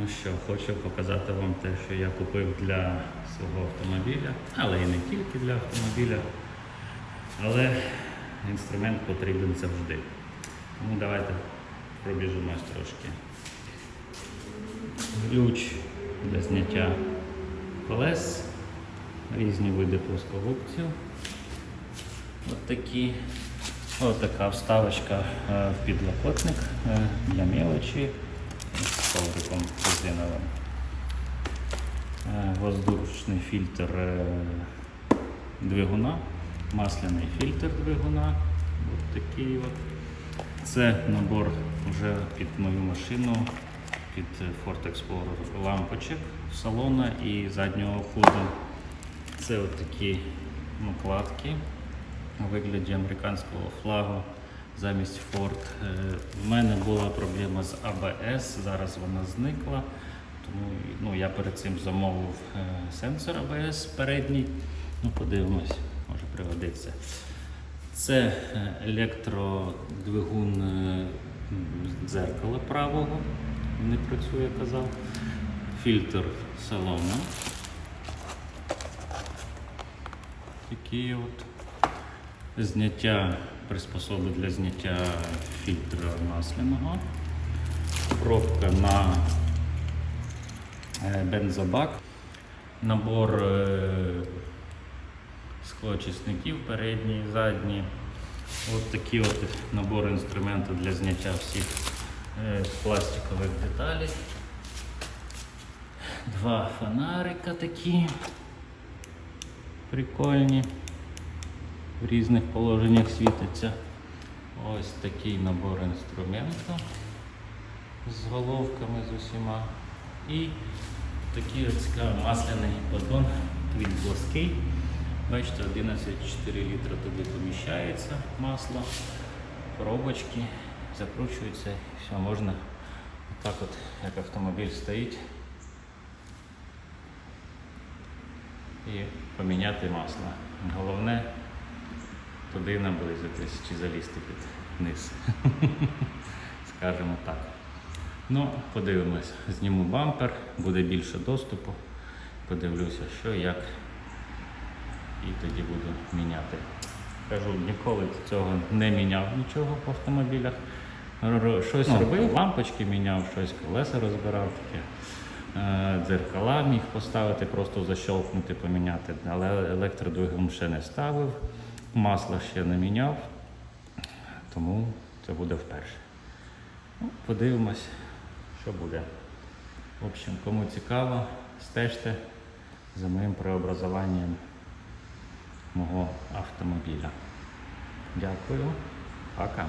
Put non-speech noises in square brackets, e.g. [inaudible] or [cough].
Ну що, хочу показати вам те, що я купив для свого автомобіля, але і не тільки для автомобіля. Але інструмент потрібен завжди. Тому давайте пробіжимось трошки. Ключ для зняття колес, різні види плоскогубців. От такі. Ось така вставочка е, в підлокотник е, для мелочі з ковриком резиновим. Е, Воздушний фільтр е, двигуна, масляний фільтр двигуна. Ось такий от. Це набор вже під мою машину, під Ford Explorer лампочок салона і заднього ходу. Це от такі накладки у вигляді американського флагу замість Ford. Е, В мене була проблема з ABS, зараз вона зникла. Тому ну, я перед цим замовив е, сенсор ABS передній. Ну, подивимось, може пригодиться. Це е, електродвигун е, дзеркала правого. Не працює, казав. Фільтр салону. Такі от зняття приспособи для зняття фільтра масляного, пробка на е, бензобак, набор е, склоочисників передній, задній. От такий от набор інструменту для зняття всіх е, пластикових деталей. Два фонарика такі прикольні в різних положеннях світиться. Ось такий набор інструменту з головками з усіма. І такий цікавий масляний поддон, він плоский. Бачите, 11,4 літра туди поміщається масло, коробочки, закручується, все, можна так от, як автомобіль стоїть. І поміняти масло. Головне туди наблизитись чи залізти під низ. [laughs] Скажімо так. Ну, подивимось, зніму бампер, буде більше доступу. Подивлюся, що як. І тоді буду міняти. Кажу, ніколи цього не міняв нічого по автомобілях. Щось робив, лампочки міняв, щось колеса розбирав таке. Е, Дзеркала міг поставити, просто защелкнути, поміняти, але електродвигун ще не ставив, масло ще не міняв, тому це буде вперше. Ну, подивимось, що буде. В общем, кому цікаво, стежте за моїм преобразуванням мого автомобіля. Дякую, пока.